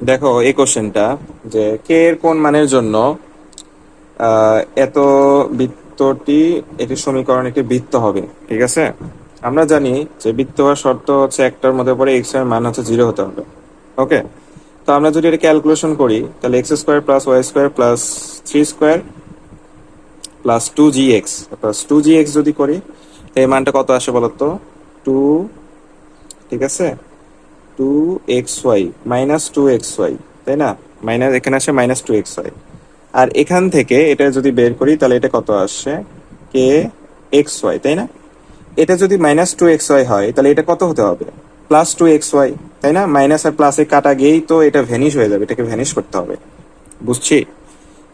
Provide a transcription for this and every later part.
দেখো এই কোশ্চেনটা, যে কে এর কোন মানের জন্য এত বৃত্তটি, এটি সমীকরণ একটি বৃত্ত হবে, ঠিক আছে? আমরা জানি যে বৃত্ত হওয়ার শর্ত হচ্ছে একটার মধ্যে পরে এক্সের মান হচ্ছে জিরো হতে হবে ওকে তো আমরা যদি এটা ক্যালকুলেশন করি, তাহলে X square plus Y square plus three square plus two G X plus two G X যদি করি এই মানটা কত আসে বলতো? টু ঠিক আছে? Two X Y minus two X Y তাই না? মাইনাস এখানে আসে মাইনাস টু এক্স ওয়াই আর এখান থেকে এটা যদি বের করি, তাহলে এটা কত আসছে কে এক্স ওয়াই তাই না? এটা যদি মাইনাস টু এক্স ওয়াই হয়, তাহলে এটা কত হতে হবে? প্লাস টু এক্স ওয়াই তাই না? মাইনাস আর প্লাসে কাটা গিয়েই তো এটা ভ্যানিশ হয়ে যাবে, এটাকে ভ্যানিশ করতে হবে। বুঝছি?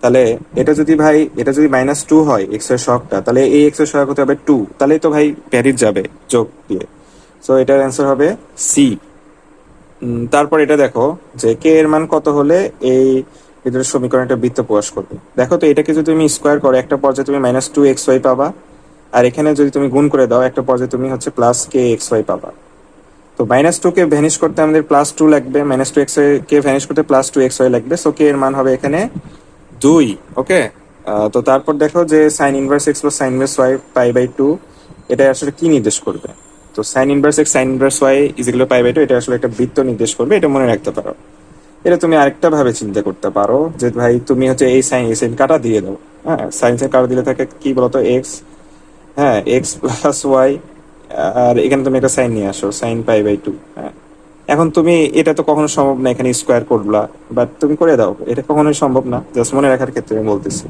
তাহলে এটা যদি ভাই, এটা যদি মাইনাস টু হয় এক্সের শখটা তাহলে এই এক্সের শখ হতে হবে টু তাহলেই তো ভাই প্যারিট যাবে, যোগ দিয়ে। সো এটার অ্যান্সার হবে সি তারপর এটা দেখো যে কে এর মান কত হলে এই ভিতরের সমীকরণ একটা বৃত্ত প্রকাশ করবে। দেখো তো, এটাকে যদি তুমি স্কোয়ার করো, একটা পর্যায়ে তুমি মাইনাস টু এক্স ওয়াই পাবা, আর এখানে যদি তুমি গুণ করে দাও, একটা পর্যায়ে তুমি হচ্ছে প্লাস কে এক্স ওয়াই পাবা। তো মাইনাস টু কে ভ্যানিশ করতে আমাদের প্লাস টু লাগবে মাইনাস টু এক্স কে ভ্যানিশ করতে প্লাস টু এক্স ওয়াই লাগবে সো কে এর মান হবে এখানে দুই ওকে তো তারপর দেখো যে sine inverse X plus sine inverse Y pi by two এটা আসলে কি নির্দেশ করবে? তো sine inverse X sine inverse Y ইজিগুলো pi by two এটা আসলে একটা বৃত্ত নির্দেশ করবে, এটা মনে রাখতে পারো। এটা তুমি আরেকটা ভাবে চিন্তা করতে পারো যে ভাই তুমি হচ্ছে এই সাইন এই সাইন কাটা দিয়ে দাও। হ্যাঁ সাইন সাইন কাটা দিলে থাকে কি বলতো? এক্স হ্যাঁ এক্স প্লাস ওয়াই আর এখানে তুমি একটা সাইন নিয়ে আসো সাইন পাই বাই টু হ্যাঁ। এখন তুমি, এটা তো কখনো সম্ভব না এখানে স্কোয়ার করলা বাট তুমি করে দাও, এটা কখনোই সম্ভব না জাস্ট মনে রাখার ক্ষেত্রে আমি বলতেছি।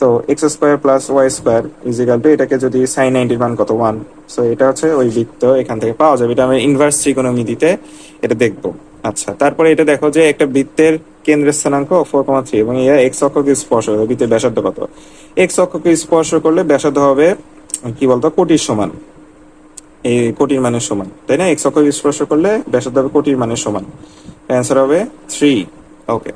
তো X square plus Y square equal to এটাকে যদি সাইন নাইনটির মান কত ওয়ান সো এটা হচ্ছে ওই বৃত্ত এখান থেকে পাওয়া যাবে। এটা আমি ইনভার্স ত্রিকোণমিতিতে এটা দেখব। আচ্ছা তারপরে এটা দেখো যে একটা বৃত্তের কেন্দ্রের স্থানাঙ্ক ফোর কমা থ্রি এবং এর এক্স অক্ষকে স্পর্শ বৃত্তের ব্যাসার্ধ কত? এক্স অক্ষকে স্পর্শ করলে ব্যাসার্ধ হবে, কি বলতো? কোটির সমান। এই কোটির মানের সমান, তাই না? এক্স অক্ষকে স্পর্শ করলে ব্যাসার্ধ হবে কোটির মানের সমান। অ্যান্সার হবে থ্রি ওকে